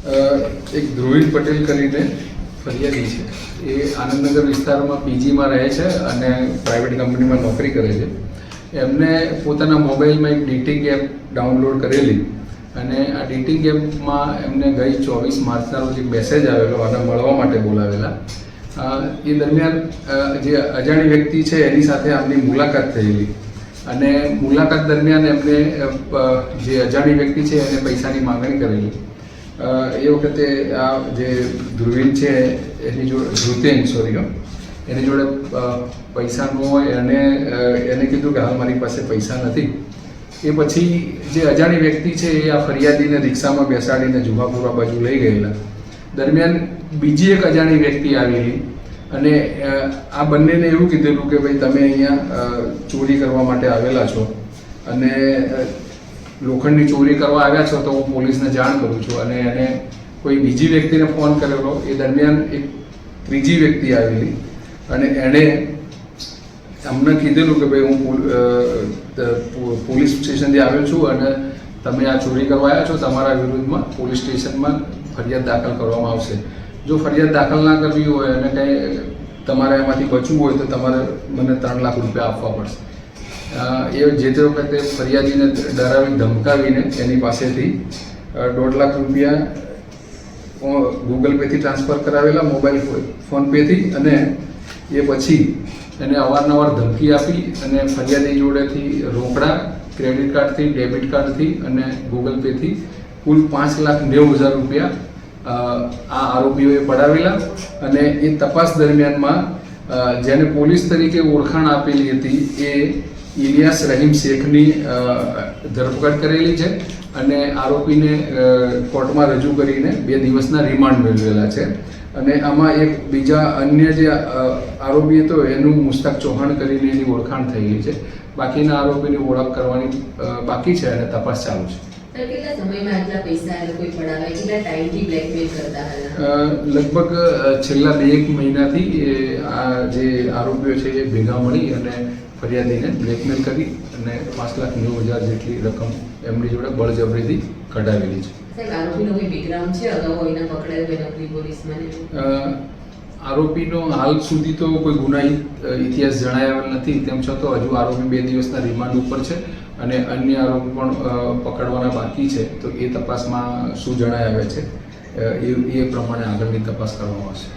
એક ધ્રુવીન પટેલ કરીને ફરિયાદી છે. એ આનંદનગર વિસ્તારમાં પીજીમાં રહે છે અને પ્રાઇવેટ કંપનીમાં નોકરી કરે છે. એમને પોતાના મોબાઈલમાં એક ડેટિંગ એપ ડાઉનલોડ કરેલી અને આ ડેટિંગ એપમાં એમને ગઈ ચોવીસ માર્ચના રોજ મેસેજ આવેલો અને મળવા માટે બોલાવેલા. એ દરમિયાન જે અજાણી વ્યક્તિ છે, એની સાથે આમની મુલાકાત થયેલી. અને મુલાકાત દરમિયાન એમને જે અજાણી વ્યક્તિ છે, એને પૈસાની માંગણી કરેલી. એ વખતે આ જે ધ્રુવીન છે, એની જોડે, ધ્રુતેન સોરીઓ એની જોડે પૈસા ન હોય, અને એને કીધું કે હાલ મારી પાસે પૈસા નથી. એ પછી જે અજાણી વ્યક્તિ છે, એ આ ફરિયાદીને રિક્ષામાં બેસાડીને જુમાપુરા બાજુ લઈ ગયેલા. દરમિયાન બીજી એક અજાણી વ્યક્તિ આવેલી, અને આ બંનેને એવું કીધેલું કે, ભાઈ, તમે અહીંયા ચોરી કરવા માટે આવેલા છો. અને લોખંડની ચોરી કરવા આવ્યા છો તો હું પોલીસને જાણ કરું છું અને એને કોઈ બીજી વ્યક્તિને ફોન કરેલો, એ દરમિયાન એક ત્રીજી વ્યક્તિ આવેલી અને એણે અમને કીધેલું કે ભાઈ હું પોલીસ સ્ટેશનથી આવ્યો છું અને તમે આ ચોરી કરવા આવ્યા છો, તમારા વિરુદ્ધમાં પોલીસ સ્ટેશનમાં ફરિયાદ દાખલ કરવામાં આવશે. જો ફરિયાદ દાખલ ના કરવી હોય અને કંઈ તમારે એમાંથી બચવું હોય તો તમારે મને ત્રણ લાખ રૂપિયા આપવા પડશે. એ જે તે વખતે ફરિયાદીને ડરાવી ધમકાવીને એની પાસેથી દોઢ લાખ રૂપિયા ગૂગલ પેથી ટ્રાન્સફર કરાવેલા મોબાઈલ ફોનપેથી ફોન પેથી અને એ પછી એને અવારનવાર ધમકી આપી અને ફરિયાદી જોડેથી રોકડા, ક્રેડિટ કાર્ડથી ડેબિટ કાર્ડથી અને ગૂગલ પેથી કુલ પાંચ લાખ નેવું હજાર રૂપિયા આ આરોપીઓએ પડાવેલા અને એ તપાસ દરમિયાનમાં જેને પોલીસ તરીકે ઓળખાણ આપેલી હતી, એ ઇલિયાસ રહીમ શેખની ધરપકડ કરેલી છે અને આરોપીને કોર્ટમાં રજૂ કરીને બે દિવસના રિમાન્ડ મેળવેલા છે. અને આમાં એક બીજા અન્ય જે આરોપી હતો, એનું મુસ્તાક ચૌહાણ કરીને એની ઓળખાણ થયેલી છે. બાકીના આરોપીની ઓળખ કરવાની બાકી છે અને તપાસ ચાલુ છે. કેટલા સમયમાં આટલા પૈસા એ પડાવે કેટલા ટાઈમથી બ્લેકમેલ કરતા હતા? લગભગ છેલ્લા બે એક મહિનાથી આ જે આરોપીઓ છે એ ભેગા મળી અને ફરિયાદીને બ્લેકમેલ કરી અને પાંચ લાખ નેવું હજાર જેટલી રકમ એમની જોડે બળજબરીથી કઢાવેલી છે. આરોપીનો હાલ સુધી તો કોઈ ગુનાહિત ઇતિહાસ જણાવેલ નથી. તેમ છતાં હજુ આરોપી બે દિવસના રિમાન્ડ ઉપર છે અને અન્ય આરોપી પણ પકડવાના બાકી છે. તો એ તપાસમાં શું જણાય આવે છે? એ એ પ્રમાણે આગળની તપાસ કરવામાં આવશે.